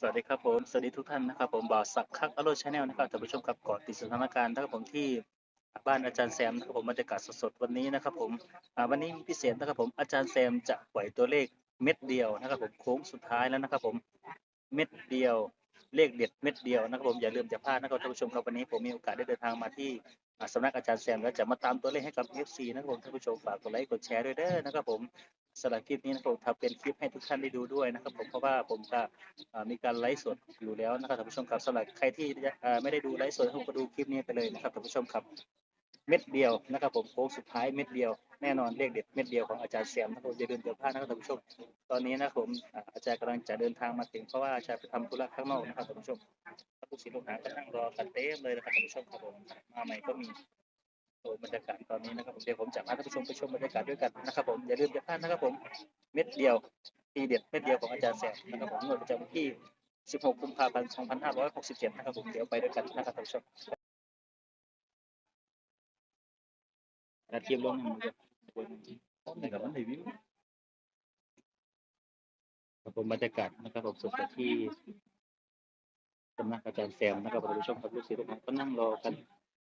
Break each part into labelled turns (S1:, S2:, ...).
S1: สวัสดีครับผม สวัสดีทุกท่านนะครับผมบ่าวสักคักอโรชาแนลนะครับท่านผู้ชมครับกาะติดสถานการณ์นะครับผมที่บ้านอาจารย์แซมนะครับผมบรรยากาศสดๆวันนี้นะครับผมวันนี้มีพิเศษนะครับผมอาจารย์แซมจะปล่อยตัวเลขเม็ดเดียวนะครับผมโค้งสุดท้ายแล้วนะครับผมเม็ดเดียว เลขเด็ดเม็ดเดียวนะครับผมอย่าลืมจะพลาดนะครับท่านผู้ชมครับวันนี้ผมมีโอกาสได้เดินทางมาที่สำนักอาจารย์แซมแล้วจะมาตามตัวเลขให้กับ FC นะครับผมท่านผู้ชมฝากกดไลค์กดแชร์ด้วยเด้อนะครับผมสำหรับคลิปนี้นะครับผมทำเป็นคลิปให้ทุกท่านได้ดูด้วยนะครับผมเพราะว่าผมก็มีการไลฟ์สดอยู่แล้วนะครับท่านผู้ชมครับสำหรับใครที่ไม่ได้ดูไลฟ์สดผมก็ดูคลิปนี้ไปเลยนะครับท่านผู้ชมครับ เม็ดเดียวนะครับผมโค้งสุดท้ายเม็ดเดียวแน่นอนเลขเด็ดเม็ดเดียวของอาจารย์แซมนะครับผมอย่าลืมเดี๋ยวพลาดนะครับท่านผู้ชมตอนนี้นะครับผมอาจารย์กำลังจะเดินทางมาถึงเพราะว่าอาจารย์ไปทำธุระข้างนอกนะครับท่านผู้ชมลูกศิษย์ลูกหาก็นั่งรอกันเต็มเลยนะครับท่านผู้ชมครับผมมาใหม่ก็มีโอ้บรรยากาศตอนนี้นะครับผมเดี๋ยวผมจะพาท่านผู้ชมไปชมบรรยากาศด้วยกันนะครับผมอย่าลืมอย่าพลาดนะครับผมเม็ดเดียวทีเด็ดเม็ดเดียวของอาจารย์แซมนะครับผมงวดประจำวันที่ 16 กุมภาพันธ์ 2567 นะครับผมเดี๋ยวไปด้วยกันนะครับท่านผู้ชม อาเทียมลงหนึ่งนไหนกับมันไหนวิวครับผมบรรยากาศนะครับผมสดๆที่สำนักอาจารย์แซมนะครับท่านผู้ชมครับลูกศิษย์ลูกหาก็นั่งรอกัน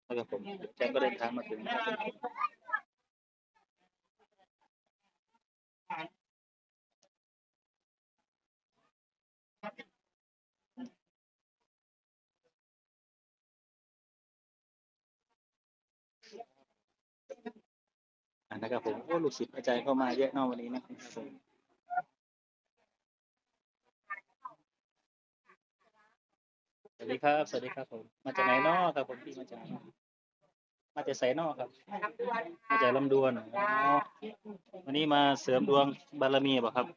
S1: นะครับผมแจ้งก็เดินทางมาถึงนะครับ นะครับผมโอ้ลูกศิษย์อาจารย์เข้ามาเยอะนอกวันนี้นะครับผมสวัสดีครับ สวัสดีครับผม มาจากไหนนอกครับผมพี่มาจากไหนมาจากไสนอกครับ มาจากลำดวนอ๋อวันนี้มาเสริมดวงบารมีบ่ครับ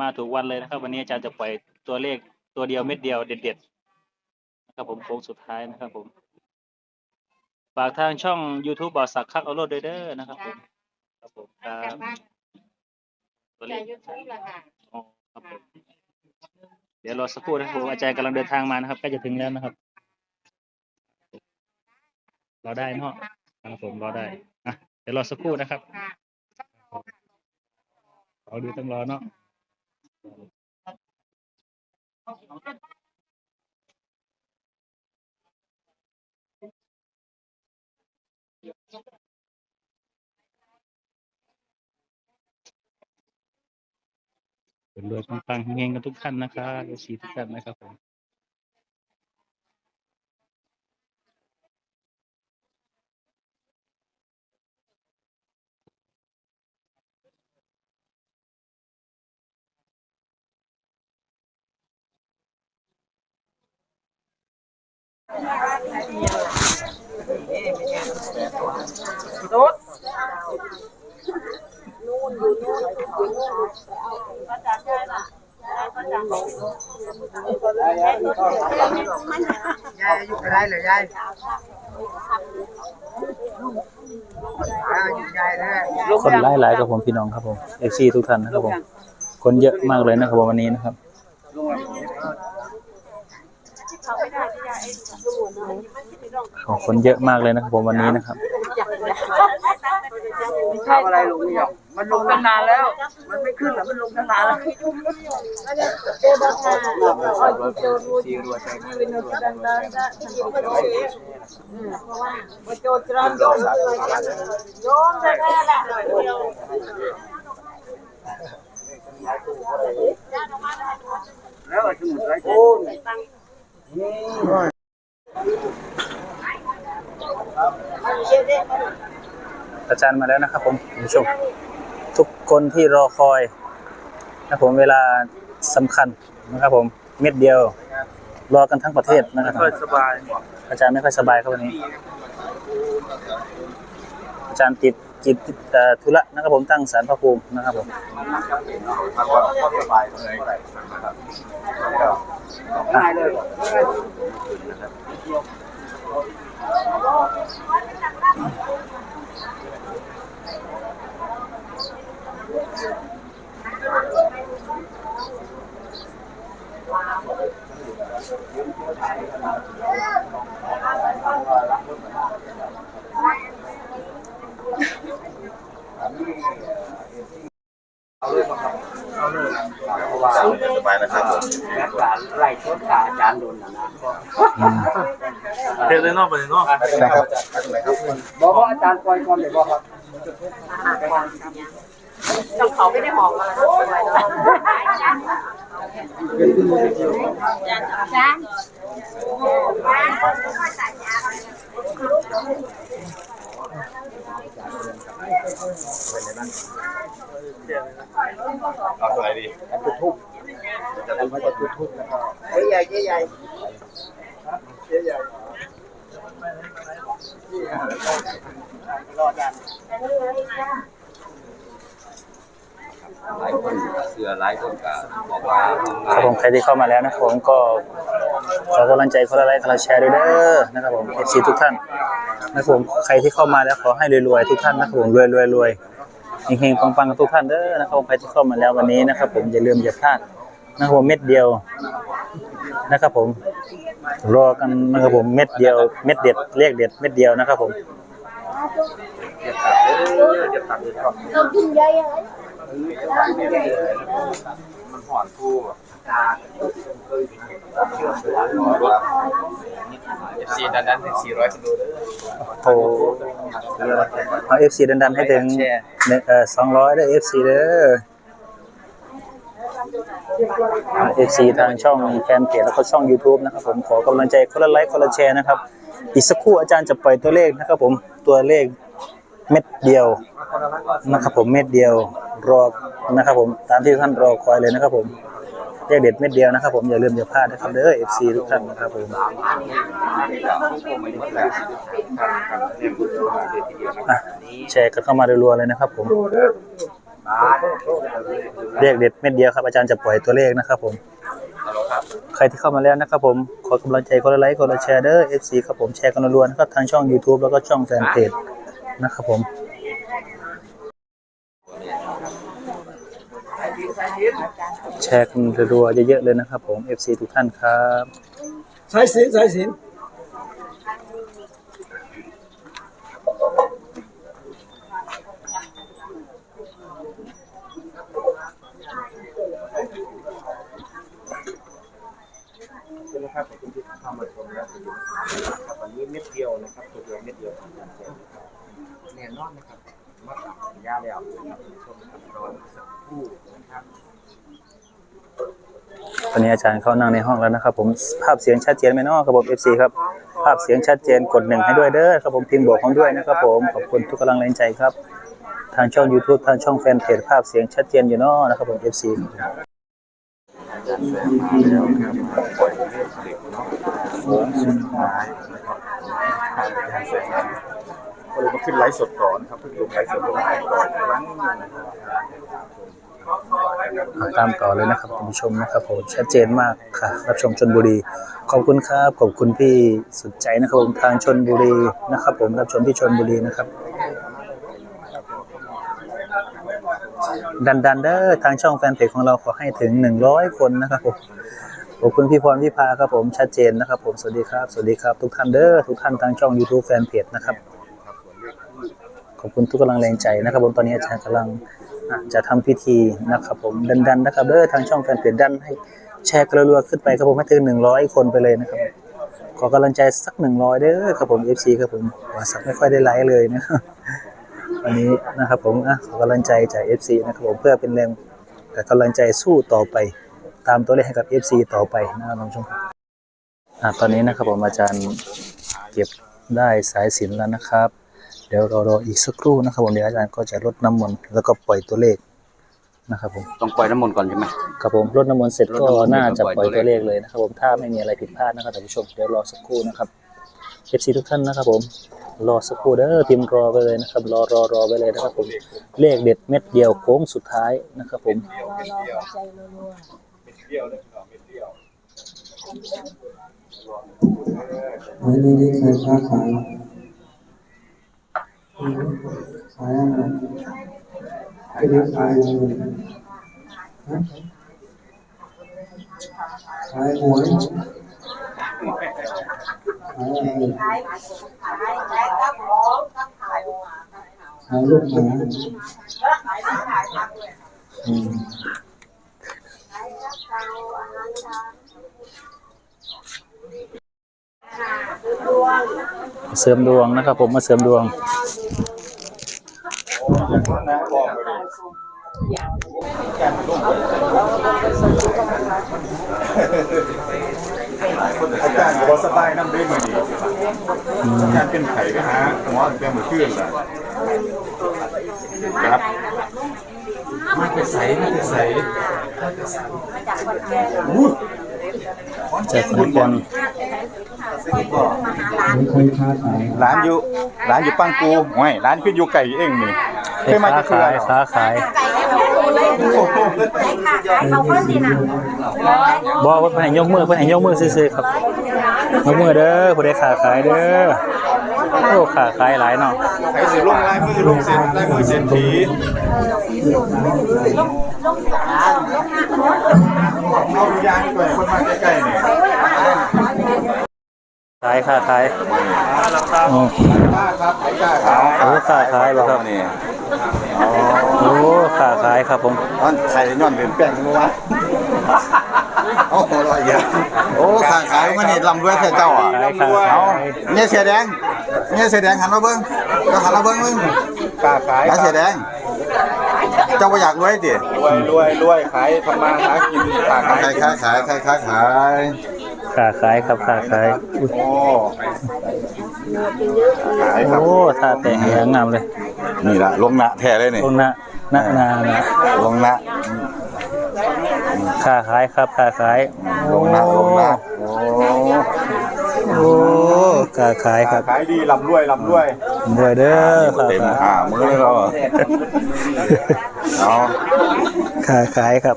S1: มาถูกวันเลยนะครับ วันนี้อาจารย์จะปล่อยตัวเลขตัวเดียวเม็ดเดียวเด็ดๆนะครับผมโค้งสุดท้ายนะครับผม ฝากทางช่อง YouTube บ่าวสักคักเอาโลดด้วยเด้อนะครับผมครับผมครับตัวเล
S2: จาก
S1: ข
S2: ยูทูบละค่ะ
S1: อ๋อครับผมเดี๋ยวรอสักครู่นะครับผมอาจารย์กำลังเดินทางมานะครับใกล้จะถึงแล้วนะครับรอได้เนาะครับผมรอได้อะเดี๋ยวรอสักครู่นะครับ
S2: ค่ะ
S1: ขอดูต้องรอเนาะ นรวยปังๆเฮงๆกันทุกท่านนะครับเอซีทุกท่านนะครับผมรถนู่นอ
S3: ยู่นู่นายอยู่กับได้เลยยายยายอยู่ยาย
S1: คนไล่หลายกับผมพี่น้องครับผมเอซีทุกท่านนะครับผม คนเยอะมากเลยนะครับผมวันนี้นะครับของคนเยอะมากเลยนะครับผมวันนี้นะครับ
S3: ทำอะไรลงเนี่ย มันลงตั้งนานแล้ว มันไม่ขึ้นหรอมันลงตั้งนานแล้วแล้วสมุดไรโอ้
S1: อาจารย์มาแล้วนะครับผมคุณผู้ชมทุก คนที่รอคอยนะครับผมเวลาสำคัญนะครับผมเม็ดเดียว รอกันทั้งประเทศนะครับ
S3: ค่อยสบาย
S1: อาจารย์ไม่ค่อยสบายครับวันนี้ อาจารย์ติดกิจเอ่อธุระนะครับผมตั้งสารพระภูมินะครับผม
S3: ก็สบายเลยง่ายเลย
S1: ค
S3: เพราะว่า
S4: สบายนะครับผม
S3: รักการไล่ชดขาอาจารย์โดนนะนะ
S5: อืม
S6: เทเลยนอกไปเลยนอก
S4: นะครับไปตรงไหนครับ
S3: บอกว่าอาจารย์ปล่อยก่อนเลยบอกครับ
S7: ต้องเขาไม่ได้หอมมาแล้ว
S4: เอาตรงไหนดี
S3: จุดทุบจะทำให้จุดทุบแล้วก็ใหญ่ใหญ่
S4: ห หลายคนเสือหลายคนก็บอกว่า
S5: ครับผมใครที่เข้ามาแล้วนะครับผมก็ขอกำลังใจคนละไลค์คนละแชร์ด้วยเด้อนะครับผม FC ทุกท่านนะครับผมใครที่เข้ามาแล้วขอให้รวยๆทุกท่านนะครับผมรวยรวยรวยเฮงๆปังๆทุกท่านเด้อนะครับผมใครที่เข้ามาแล้ววันนี้นะครับผมอย่าลืมอย่าพลาดนะครับผมเม็ดเดียวนะครับผมรอกันนะครับผมเม็ดเดียวเม็ดเด็ดเลขเด็ดเม็ดเดียวนะครับผม
S7: ต้องกินเยอะๆ
S4: มันห่อนผู้เอฟซีดันดันถึงสี่ร้อยคนดูเลย
S5: โอ้เอา FC ดันๆให้ถึงเอ่อ200เด้อ FC เด้อเอฟซีทางช่องแฟนเพจแล้วก็ช่อง YouTube นะครับผมขอกำลังใจคนละไลค์คนละแชร์นะครับ อีกสักครู่อาจารย์จะปล่อยตัวเลขนะครับผมตัวเลข เม็ดเดียวนะครับผมเม็ดเดียวรอนะครับผมตามที่ท่านรอคอยเลยนะครับผมเลขเด็ดเม็ดเดียวนะครับผมอย่าลืมอย่าพลาดนะครับเด้อเอฟซีทุกท่านนะครับผมอะแชร์กันเข้ามารัวๆเลยนะครับผมเลขเด็ดเม็ดเดียวครับอาจารย์จะปล่อยตัวเลขนะครับผมใครที่เข้ามาแล้วนะครับผมขอกำลังใจคนละไลค์คนละแชร์เด้อ FC ครับผมแชร์กันรัวๆนะครับทางช่อง YouTube แล้วก็ช่องแฟนเพจ นะครับผมแชร์กันรัวๆเยอะๆเลยนะครับผม FC ทุกท่านครับ
S3: สายสินสายสิน
S4: นะครับขอบคุณที่เข้ามาชมและดูนะครับวันนี้เม็ดเดียวนะครับตัวเดียวเม็ดเดียวของการเซ็นนะครับแน่นอนนะครับมาตัดสัญญาแล้วนะครับชมครับรอสักครู่นะครับ
S5: ตอนนี้อาจารย์เข้านั่งในห้องแล้วนะครับ ผมภาพเสียงชัดเจนไหมเนาะครับผม FC ครับภาพเสียงชัดเจนกดหนึ่งให้ด้วยเด้อครับผมพิมพ์บอกของด้วยนะครับ ผมขอบคุณทุกกำลังแรงใจครับ ทางช่อง YouTube ทางช่องแฟนเพจภาพเสียงชัดเจนอยู่เนาะนะครับผม FC
S4: อาจารย์แซมมาแล้วครับปล่อยเลขเด็กเนาะโค้งสุดท้ายนะครับอาจารย์แซมก็ เลยมาขึ้นไลฟ์สดก่อนครับเพิ่งลงไลฟ์สดลงไลฟ์ก่อนครั้งหนึงนะครับ
S5: ตามต่อเลยนะครับคุณผู้ชมนะครับผมชัดเจนมากค่ะ รับชมชนบุรี ขอบคุณครับขอบคุณพี่สุดใจนะครับผมทางชนบุรีนะครับ ผมรับชมที่ชนบุรีนะครับ ดันดันเด้อทางช่องแฟนเพจของเราขอให้ถึง 100 คนนะครับผมขอบคุณพี่พรพี่พาครับผมชัดเจนนะครับ ผมสวัสดีครับ สวัสดีครับ ทุกท่านเด้อทุกท่านทางช่อง YouTube แฟนเพจนะครับ ขอบคุณทุกกำลังแรงใจนะครับผมตอนนี้อาจารย์กำลังจะทำพิธีนะครับผมดันดันนะครับเด้อทางช่องแฟนเพจดันให้แชร์กระรัวขึ้นไปครับผมให้ถึงหนึ่งร้อยคนไปเลยนะครับ ขอกำลังใจสักหนึ่งร้อยเด้อครับผม FC ครับผมว่าสักไม่ค่อยได้ไลค์เลยนะวันนี้นะครับผมอะขอกำลังใจจาก FC นะครับผมเพื่อเป็นแรงกับกำลังใจสู้ต่อไป ตามตัวเลขให้กับ FC ต่อไปนะครับท่านผู้ชมอะตอนนี้นะครับผมอาจารย์เก็บได้สายสินแล้วนะครับ เดี๋ยวรอรออีกสักครู่นะครับผมเดี๋ยวอาจารย์ก็จะลดน้ำมนต์แล้วก็ปล่อยตัวเลขนะครับผม
S3: ต้องปล่อยน้ำมนต์ก่อนใช่ไหม
S5: ครับผมลดน้ำมนต์เสร็จก็
S3: ลดน้ำมนต์
S5: น่าจะ
S3: ป
S5: ป
S3: ล่
S5: ล่
S3: อ
S5: อยย
S3: ตั
S5: ตัวว
S3: เล
S5: เล
S3: ข
S5: ขเลยนะครับผมถ้าไม่มีอะไรผิดพลาดนะครับท่านผู้ชมเดี๋ยวรอสักครู่นะครับ FC ทุกท่านนะครับผมรอสักครู่เด้อพิมพ์รอไปเลยนะครับรอรอรอไปเลยนะครับผมเลขเด็ดเม็ดเดียวโค้งสุดท้ายนะครับผม
S8: ไม่ได้ได้เคย อ่าไปไปายหวยขายอะไรขายขายกัายลูกหมาขายลูกหมา
S5: หารเสริมดวงนะครับผมมาเสริมดวง
S4: อาจารย์ก็บ่สบายน้ำด้มือดีอาจารย์เป็นไข่ไปหาหมอเป็นมือขึ้นเล่ะครับมาแต่ใสมาแต่ใส
S5: จากขอนแก่น
S8: ไม่
S4: ร้านอยู่ร้านอยู่ปังกูห้วยร้านคืออยู่ไก่เองนี่ เคยมา
S5: ค้า
S4: จะเคย
S5: ขายค้าขาย
S7: เราก็สินะ
S5: บอกว่าเพิ่นให้ยกมือเพิ่นให้ยกมือซื่อๆครับยกมือเด้อผู้ใดค้าขายเด้อโอ้ค้าขายหลายเนาะ
S4: ใครสิลงลายมือลงเส้นลายมือเส้นผีเอาดูยางก่อนคนมาใกล้ๆนี่
S5: ขายค้าขายโอ้
S4: กล้าครับใครกล้าครับ
S5: โอ้ค้าขายบ่ครับ โอ้ค้าขายครับผม
S4: มันไข่ย้อนเป็นแป้งกันวะโอ้โหอร่อยเยอะโอ้ขาขายมันนี่ลำรวยแค่เจ้าอะ
S5: ขายค้าขาย
S4: เนี่ยเสียแดงเนี่ยเสียแดงหันมาเบิ้งก็หันมาเบิ้งมึงขาขายเสียแดงเจ้าบ่อยากรวยดิ
S6: รวยรวยรวยขายทำมาหากินขาขาย
S4: ขายขายขายขายขายขาย
S5: ค้าขายครับค้าขายอุ๊ย
S4: โอ้ขายครับ
S5: โอ้ท่าแต่งอย่างงามเลย
S4: นี่ละลงหนะแท้เลยนี่
S5: ตรงหน้าหน้าหน้าหน้า
S4: ลงหนะ
S5: ค้าขายครับค้าขาย
S4: ลงหนะลงหนะโอ้
S5: โอ้ค้าขายครับ
S4: ขายดีลำรวยลำรวย
S5: รวยเด้อค้า
S4: เต็ม
S5: ขาย
S4: หามือเลยเราเอา
S5: ค้าขายครับ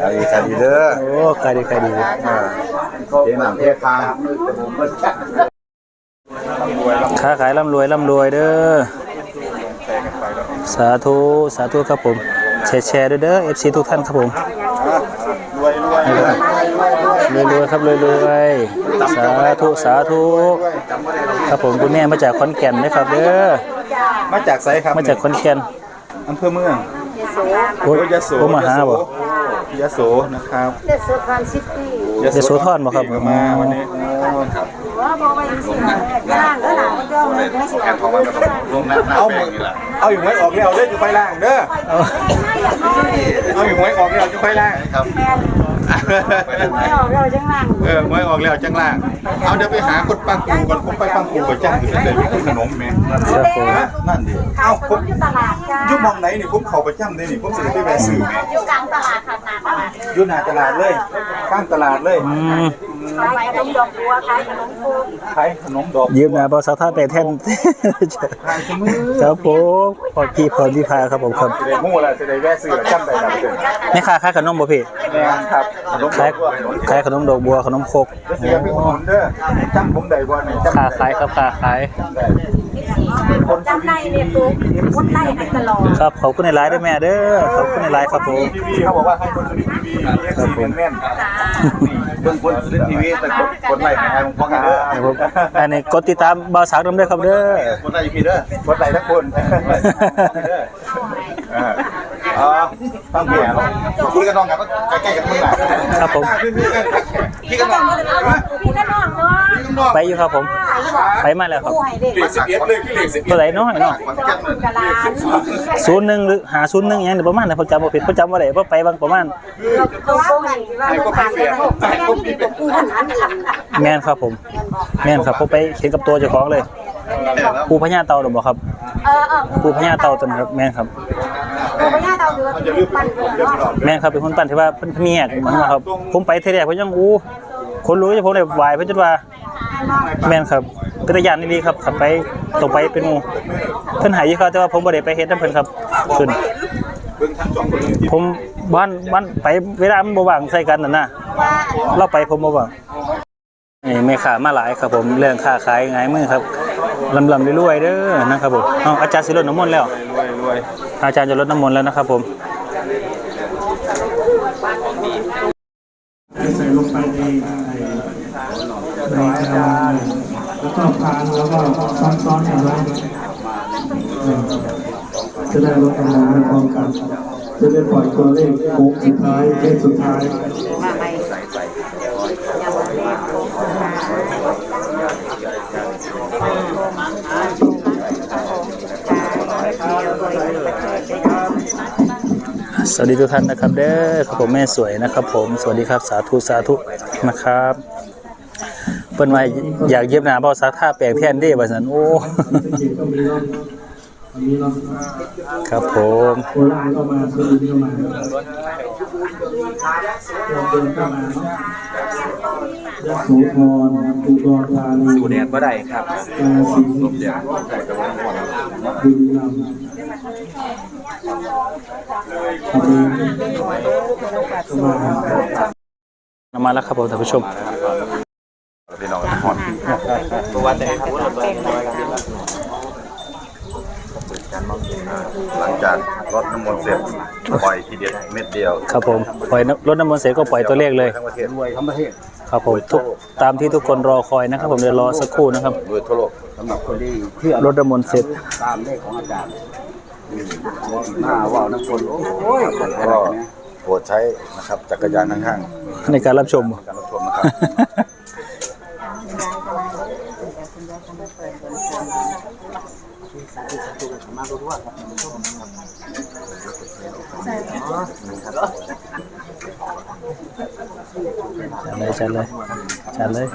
S4: ขายดีขายดีเด้อ
S5: โอ้ขายดีขายดี
S4: เจ๊หนังเทพา
S5: ค้าขายร่ำรวยร่ำรวยเด้อ สาธุสาธุครับผมแชร์แชร์ด้วยเด้อ FC ทุกท่านครับผม
S4: รวยรวย
S5: รวยรวยครับรวยรวยสาธุสาธุครับผมคุณแม่มาจากขอนแก่นนะครับเด้อ
S4: มาจากไซครับ
S5: มาจากขอนแก่น
S4: อำเภอเมือง
S5: โอ้ย
S4: ยโส
S5: โอ้มาหาบ่
S4: ยโสนะครับ
S7: เดสทรานซิตี้
S5: ยโสธรบ่ครับ
S4: ก็มาวันนี้
S7: ว่า บอกว่าอย่างนี้ย่างก็หนาก็ไม่ได้สิเอา
S4: เอาหมดเอาอยู่ไว้ออกแล้วเด้อจะไปล่างเด้อเอาอยู่ไว้ออกแล้วจะไปล่างครับ
S7: ไม่ออกเราจังนั่ง
S4: เออไว้ออกแล้วจังล่าง เอาเดี๋ยวไปหาคนปังกูก่อนผมไปปังกูไปจ้างอยู่ที่ไหนมีขนมแม่
S5: ครับผม
S4: ฮะนั่นดิ
S7: ขา
S4: เอ้าย
S7: ข
S4: ผ
S7: น
S4: ม
S7: มอยู่ตลาดจ้า
S4: อยุ่มองไหนนี่ผมเข้าประจำเลยนี่ผมสิได้ไปแวะซื้อแม่
S7: อยู่กลางตลาดค่ะหน้าตลาด
S4: อยู่หน้าตลาดเลยข้างตลาดเลย
S5: อืม
S7: ขายขนมดอกบัวขายขนมโคก
S4: ขายขนมดอก
S5: ยืมหนะบอสาวท่าไปแท่น
S4: ขายขนม
S5: ครับผมพอพี่พรพี่พาครับผมครับ
S4: สิได้ฮู้แล้วสิได้แวะซื้อแล้วจำได้แล้วเด้อ
S5: แม่ค้าขายขนมบ่พี่
S4: แม่นครับขนม
S5: ขายขายขนมดอกบัวขนมครก
S4: เสียพี่คนเด้อจำผมได้บ่นี่จำ
S5: ค้า
S4: ได้
S5: ขายครับค้าขาย
S4: ได้
S7: จำได้เนี่ยตุ๊กมุดไล่ให้ตลอด
S5: ครับขอบคุณในไลน์ด้วยแม่เด้อขอบคุณในไลน์ครับผม
S4: ทีวีเขาบอกว่าให้คนสุรินทร์ทีวีเรียกสีแม่นๆเบิ่งคนสุรินทร์ทีวีแต่คนคนไล่ให้ผมฟังกันเด้อ
S5: ครับผมอันนี้กดติดตามบ่าวสาวดำเด้อครับเด้อ
S4: คนไล่อยู่พี่เด้อคนไล่ทั้งคนเอออ๋อตั้งเมียคุยกันน้องกันใกล้ๆกันมือหน่ะ
S5: ครับผม
S4: พี่กันน้อง
S7: พี่ก็น้องเนาะ
S4: พี่กันน้อง
S5: ไปอยู่ครับผม ไปมาแล้วครับ
S7: ผู้ให้เด็ก
S4: เลขสิบเอ็ดเลยคือเลขสิบ
S5: ตัวไหนน้อยเนาะ
S7: กะลา
S5: ศูนย์หนึ่งหรือหาศูนย์หนึ่งอย่างเดี๋ยวประมาณนะผมจำบ่ผิดผมจำว่าไหนว่าไปบางประมาณ
S7: เราตัวโกงกันว่าเราผ่านกันแล้วแม่นี่ตัวกูหันหันเอง
S5: แม่นครับผม แม่นครับผมไปเห็นกับตัวเจ้าของเลยปูพญาเต่าหรือเปล่าครับ
S7: เออเออ
S5: ปูพญาเต่าตัวนั้นครับแม่นครับ
S7: กูไม่น่าเดาดูว่าเป็นปันเนาะ
S5: แม่นครับเป็นคนปั้นที่ว่าเพิ่นเมียกเหมือนว่าครับผมไปเที่แรกเพิ่นยังอู้คนรู้จะผมได้ไหวเพิ่นจนว่า แม่นครับเป็นตะยานดีครับขับไปตรงไปเป็นหมู่เพิ่นหายอยู่ครับแต่ว่าผมบ่ได้ไปเฮ็ดนำเพิ่นครับขึ้น
S4: เบิ่งทั้งสองคนเลย
S5: ผมบ้านบ้านไปเวลามันบ่ว่างใส่กันน่ะนะเราไปผมบ่ว่างนี่แม่ค้ามาหลายครับผมเรื่องค้าขายง่ายมือครับลำลำรวยๆเด้อนะครับผมเอาอาจารย์สิรดน้ำมนต์แล้วอาจารย์จะลดน้ำมนต์แล้วนะครับผม
S8: ใส่ลงไปใน ในาลางแล้วก็พานแล้วก็ซ้อนๆกันไว้จะได้ลดปัญหาพร้อมกัน จะได้ปล่อยตัวเลขโค้งสุดท้ายเลขสุดท้าย
S5: สวัสดีทุกท่านนะครับเด้อครับผมแม่สวยนะครับผมสวัสดีครับสาธุสาธุนะครับ เปิ้นว่าอยากเย็บหน้าเบาซักท่าแปลงแทนเด้ว่าซั่นโอ้
S8: เก็บก็มีเนาะมีเนาะ
S5: ครับผม
S8: โคราชก็มาสุรินทร์ก็มาเราเดินก็มาเนาะยะโสธรอุดรธานี
S6: สูแดดบ่ได้ครับ
S8: กาฬสินธุ์
S6: ลมแดดได้แต่ว่าร้อน
S8: บุรีรัมย์ขอบคุณก็มา
S5: มาแล้วครับผมท่านผู้ชม
S4: พี่น้องหอน
S6: ตัววันแดดครับ
S4: หลังจากรดน้ำมนต์เสร็จปล่อยทีเดียวเม็ดเดียว
S5: ครับผมปล่อยน้ำรถน้ำมนต์เสร็จก็ปล่อยตัวเลขเลย
S4: ทั้งประเทศ
S3: รวยทั้งประเทศ
S5: ครับผมทุกตามที่ทุกคนรอคอยนะครับผมเดี๋ยวรอสักครู่นะครับ
S4: รวยทั่วโลก
S3: สำหรับคนที่เชื่อ
S5: รถน้ำมนต์เสร็จ
S3: ตามเลขของอาจารย์อืมหน้าว่าวน้ำคนโอ้ย
S4: ก็โปรดใช้นะครับจักรยานข้าง
S5: ในการรับชม
S4: ๆการรับชมนะครับ
S5: จัดเลยจัดเลยจัดเลย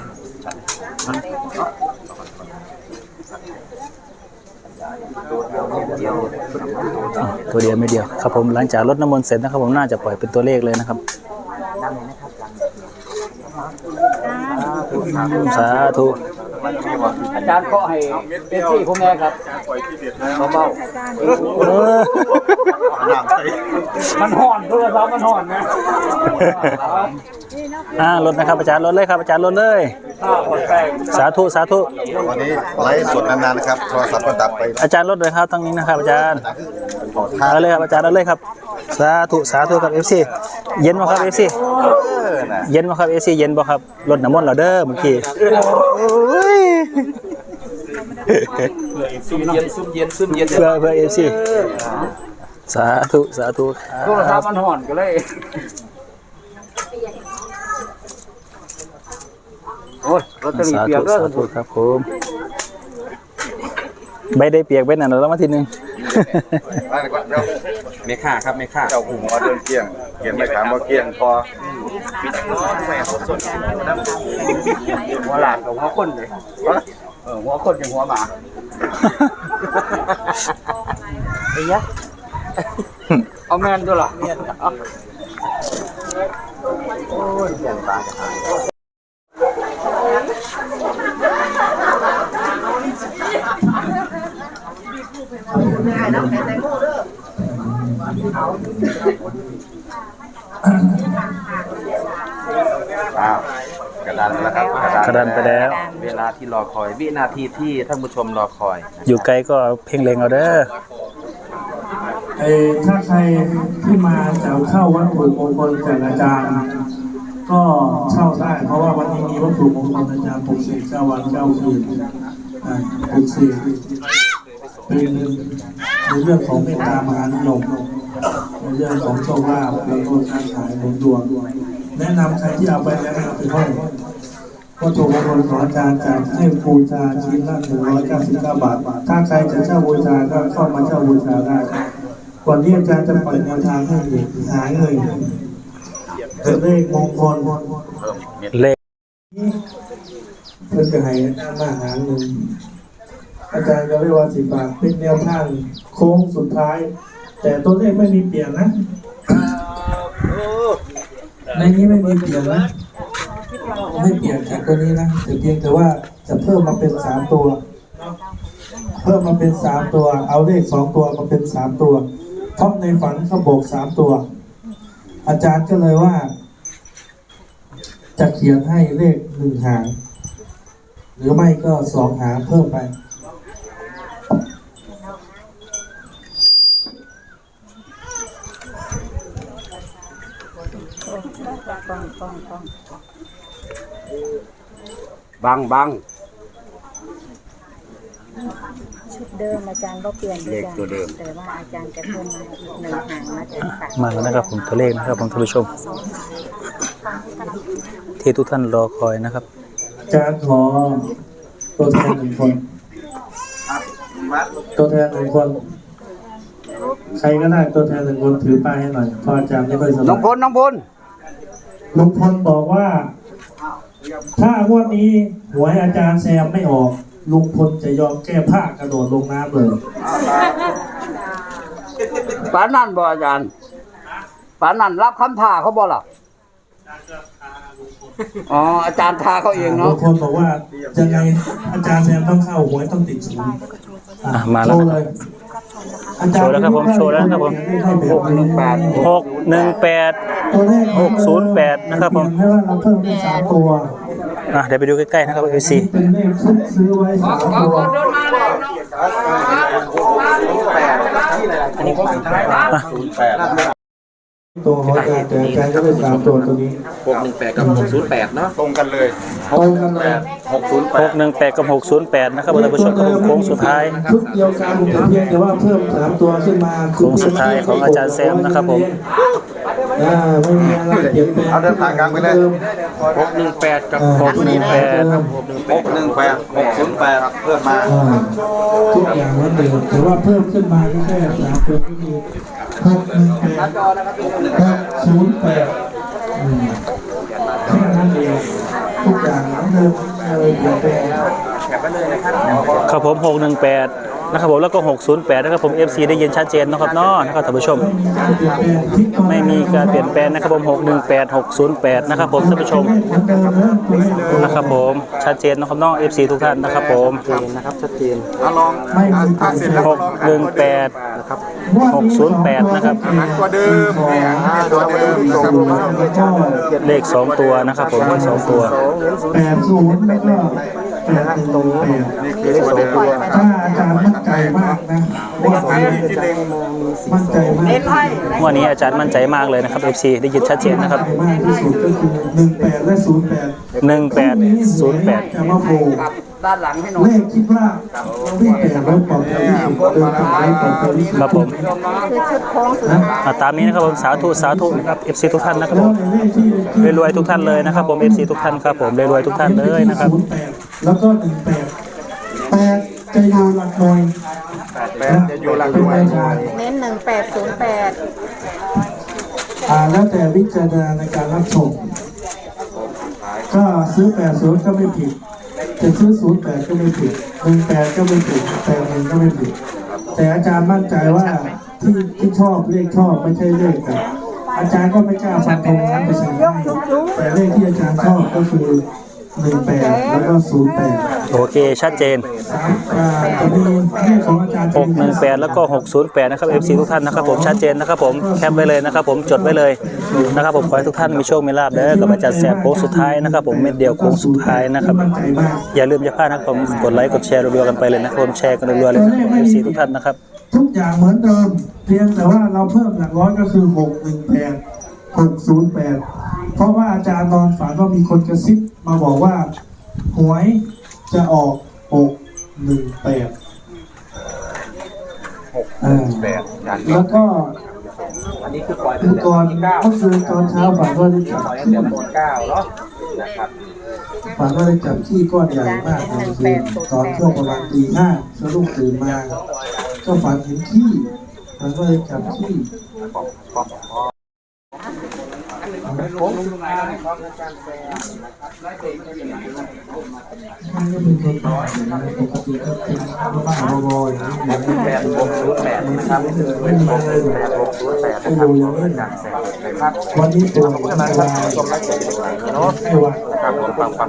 S5: อะตัวเดียวไม่เดียวครับผมหลังจากรดน้ำมนต์เสร็จนะครับผมน่าจะปล่อยเป็นตัวเลขเลยนะครับสาธุ
S3: อาจารย์ก็ให้เป็นที่ผมแน่ครับเบา
S5: เออ
S3: ๆมันห่อนโทรศัพท์มันห่อนนะ
S5: อ่ารถนะครับอาจารย์รถเลยครับอาจารย์รถเลย
S3: ข้าวคนแป้ง
S5: สาธุสาธุ
S4: วันนี้ไลฟ์สดนานๆนะครับโทรศัพท์ก็ดับไป
S5: อาจารย์รถเลยครับทั้งนี้นะครับ อาจารย์เอาเลยครับอาจารย์เอาเลยครับ สาธุสาธุกับเอฟซีเย็นบ่ครับเอฟซีเย็นบ่ครับเอฟซีเย็นบ่ครับรถน้ำมนต์เราเด้อเมื่อกี้โอ้ย
S6: ซุ่มเย็นซุ่มเย็นซุ่มเย็น
S5: เพื่อเพื่อเอฟซีสาธุสาธุ
S3: โทรศัพท์มันห่อนก็เลยโอ้ยรถตอรี่
S5: สา
S3: เปีย
S5: ธุ
S3: กเด้อ
S5: สาธุครับผมใบได้เปียกใบนั่นเราแล้วมาทีหนึง
S6: เมค่าครับเมค่า
S4: เจ้าหูหัวเดินเกลี้ยงเกลี้ยงไม่ถามว่าเกลี้ยงพอ
S3: หัวหลานกับหัวคนเลยเออหัวคนกับหัวหมาไอ้ยะเอาแมนด้วยล่ะโอ้ยเสียงตาจะหาย
S4: อ้า วกระดานแล้วครับ
S5: กระดานไปแล้ว
S6: เวลาที่รอคอย วินาทีที่ท่านผู้ชมรอคอยนะ
S5: อยู่ไกลก็เพ่งเล็งเอาเด้อ
S8: ไอ้ถ้าใครที่มาจะเช่าวัตถุมงคลจากอาจารย์ ก็เช่าได้ เพราะว่าวันนี้มีวัตถุมงคลอาจารย์ปลุกเสกเก้าวันเก้าคืนอ่าปลุกเสกเป็นในเรื่องของเมตตามหานิยมในเรื่องของโชคลาภแล้วก็การขายหนุนดวง แนะนำใครที่เอาไปแล้วเอาไปห้อยวัตถุมงคลของอาจารย์จากให้บูชาชิ้นละหนึ่งร้อยเก้าสิบเก้าบาท ถ้าใครจะเช่าบูชาก็เข้ามาเช่าบูชาได้ก่อนที่อาจารย์จะปล่อยแนวทางให้เหาเงินเป็นเลขมงคล
S5: เลข
S8: เพื่อจะให้อาจารย์มาหาเงินอาจารย์ก็เรียกว่าสิบบาทเป็นแนวทางโค้งสุดท้าย แต่ตัวเลขไม่มีเปลี่ยนนะ ในนี้ไม่มีเปลี่ยนนะไม่เปลี่ยนจากตัวนี้นะแต่เพียงแต่ว่าจะเพิ่มมาเป็นสามตัว เพิ่มมาเป็นสามตัว เอาเลขสองตัวมาเป็นสามตัวเพราะในฝันเขาบอกสามตัว อาจารย์ก็เลยว่า จะเขียนให้เลขหนึ่งหาง หรือไม่ก็สองหางเพิ่มไป
S3: บังบัง
S7: ชุดเดิมอาจารย์ก็เปลี่ยน
S3: เลขตัวเดิม
S7: แต่ว่าอาจารย์จะเพิ่มมาอีกหนึ่งหางมาเป็นสาม
S5: มาแล้วนะครับผมตัวเลขนะครับผมท่านผู้ชม ที่ทุกท่านรอคอยนะครับ
S8: อาจารย์ขอตัวแทนหนึ่งคนตัวแทนหนึ่งคน ใครก็ได้ตัวแทนหนึ่งคนถือป้ายให้หน่อยเพราะอาจารย์ไม่ค่อยสบาย
S3: น้องพลน้องพล
S8: ลุงพลบอกว่า ถ้างวดนี้หวยอาจารย์แซมไม่ออก ลุงพลจะยอมแก้ผ้ากระโดดลงน้ำเลย
S3: ปานนั่นบ่อาจารย์ปานนั่นรับคำท้าเขาบ่ล่ะอ๋ออาจารย์ทาเขาเอง
S8: ลุ
S3: เนาะ
S8: งพลบอกว่ายังไงอาจารย์แซมต้องเข้าหวยต้องติดศูนย์
S5: อะมาแล้ว
S8: โชว์
S5: แล้วครับผมโชว์แล้วครับผม
S8: หกหนึ่งแปด
S5: หกหนึ่งแปดหกศูนย์แปดนะครับผม
S8: ให้ว่าเราเพิ่มเป็นสามตัว
S5: อะเดี๋ยวไปดูใกล้ๆนะครับเอซี
S8: เป็นเลขซื้อไว้สามตัวตัวของอาจารย์แต่อาจารย์ก็ได้สามตัวตัวนี้
S6: หกหนึ่งแปดกับหกศูนย์แปดเนาะ
S4: ตรงกันเลย
S8: ตรงกันเลย
S6: หกศูนย์แป
S5: ห
S6: ด
S5: กหนึ่งแปดกับหกศูนย์แปดนะครับท่านผู้ชมครับผมโค้งสุดท้าย
S8: ชุดเดียวกันแต่เพียงแต่ว่าเพิ่มสามตัวขึ้นมา
S5: โค้งสุดท้ายของอาจารย์แซมนะครับผม
S8: อ่าไม่มีอะไรเปลี่ยนแปลง
S4: เอาเดินทางกลางไปเลย
S6: หกหนึ่งแปดกับ
S8: อ่า
S5: หกหนึ่งแปด
S4: หกหนึ่งแปดหกศูนย์แปดเพิ่มมา
S8: อ่าทุกอย่างเหมือนเดิมแต่ว่าเพิ่มขึ้นมาแค่สามตัวก็คือ หกหนึ่งแปดหกศูนย์แปดแค่นั้นเองทุกอย่างเหมือนเดิมไม่มีอะไรเปลี่ยนแปลง
S5: ครับผมหกหนึ่งแปดนะครับผมแล้วก็หกศูนย์แปดนะครับผมเอฟซีได้ยินชัดเจนนะครับเนาะนะครับท่านผู้ชม ไม่มีการเปลี่ยนแปลงนะครับผมหกหนึ่งแปดหกศูนย์แปดนะครับผมท่านผู้ชม
S8: เหมือนเดิมนะตัวเลขตัวเลข
S5: นะครับผมชัดเจนนะครับเน้องเอฟซีทุกท่านนะครับผม
S6: นะครับชัดเจน
S4: เอาลองถ้าเสร็จแล้ว
S5: ห
S4: ก็
S5: ก
S4: ลอง
S5: หนึ่งแปดหกศูนย์แปดนะครับ
S4: หันตัวเดิมเนี่ยตัวเดิมนะครับผม
S8: แล้วก็
S5: เลขสองตัวนะครับผมเลขสองตัว
S8: แปดศู นย์แล้วก็แปดหนึ่งแปด
S4: นี่คือตัวเดิม
S8: ถ้าอาจารย์มั่นใจมากนะว่าอันนี้มั่นใจมาก
S5: วันนี้อาจารย์มั่นใจมากเลยนะครับ FC ได้ยินชัดเจนนะครับ
S8: มากที่สุดก็คือหนึ่งแปดและศูนย์แปด
S5: 18
S8: จะมาโผล่
S3: ด้านหลังให้หน่อย
S8: เลขคิดว่าวิ่งแปดแล้วปลอดภัยที่สุดเดินทางไปปลอดภัยที่สุด
S5: ครับผม
S7: คือชุดโค้งสุด
S8: นะ
S5: อะตามนี้นะครับผมสาธุสาธุนะครับ FC ทุกท่านนะครับ
S8: แล้
S5: ผ
S8: ว
S5: ม
S8: ในเลขที่ที่
S5: รวยๆทุกท่านเลยนะครับผม FC ทุกท่านครับผมรวยๆทุกท่านเลยนะครับ
S8: ศูนย์แปดแล้วก็หนึ่งแปดแปดจะอยู่หลักหน่วย
S4: แปดจะอยู่หลังด้วย
S7: เน้นหนึ่งแปดศูนย์แปด
S8: อ่าแล้วแต่วิจารณาในการรับชมก็ซื้อแปดศูนย์ก็ไม่ผิด จะซื้อศูนย์แปดก็ไม่ผิดหนึ่งแปดก็ไม่ผิดแปดหนึ่งก็ไม่ผิด แต่อาจารย์มั่นใจว่าที่ที่ชอบเลขชอบไม่ใช่เลขแบบอาจารย์ก็ไม่กล้าฟันธงนั้นไปเฉยให้แต่เลขที่อาจารย์ชอบก็คือหนึ่งแปดแล้วก็ศูนย์แปด
S5: โอเคชัดเจนา
S8: มอ่าจะมีเลขของอาจารย์จะมี
S5: 618 แล้วก็ 608 นะครับ FC ทุกท่านนะครับผมชัดเจนนะครับผมแคปไว้เลยนะครับผมจดไว้เลยนะครับผมขอให้ทุกท่านมีโชคมีลาภเด้อกับอาจารย์แสบโค้งสุดท้ายนะครับผมเม็ดเดียวโค้งสุดท้ายนะครับ
S8: มั่นใจมาก
S5: อย่าลืมอย่าพลาดนะครับผมกดไลค์กดแชร์รัวๆกันไปเลยนะครับผมแชร์กันรัวๆเลยนะครับ FC ทุกท่านนะครับ
S8: ทุกอย่างเหมือนเดิม เพียงแต่ว่าเราเพิ่มหลักร้อยก็คือหกหนึ่งแปดหกศูนย์แปดเพราะว่าอาจารย์นอนฝันว่ามีคนกระซิบมาบอกว่า หวยจะออกหก หนึ่งแปด
S4: แปดอย่าง
S8: แล้วก็
S6: อันนี้คือปล่อย
S8: เมื่อก่อนเมื่อคืนตอนเช้าฝันว่าได้จับ
S6: ปล่อย
S8: ขี้
S6: เดือนเก้าเนาะนะครับ
S8: ฝันว่าได้จับขี้ก้อนใหญ่มากเลยคือตอนช่วงประมาณตีห้าสะดุ้งตื่นมา ก็ฝันเห็นขี้ฝันว่าได้จับขี้มันก็ เป็นคนบ้าปกติก็เป็นบ้าๆบอยๆอย่างนี้
S6: แปดหกศูนย์แปดนะครับ
S8: ไม่มีอะไรเลย
S6: หกศูนย์แปด
S8: ให้ดูอย่างนี้วันนี้ตัวผมจะมาให้วัด
S6: ครับผมฟังฟัง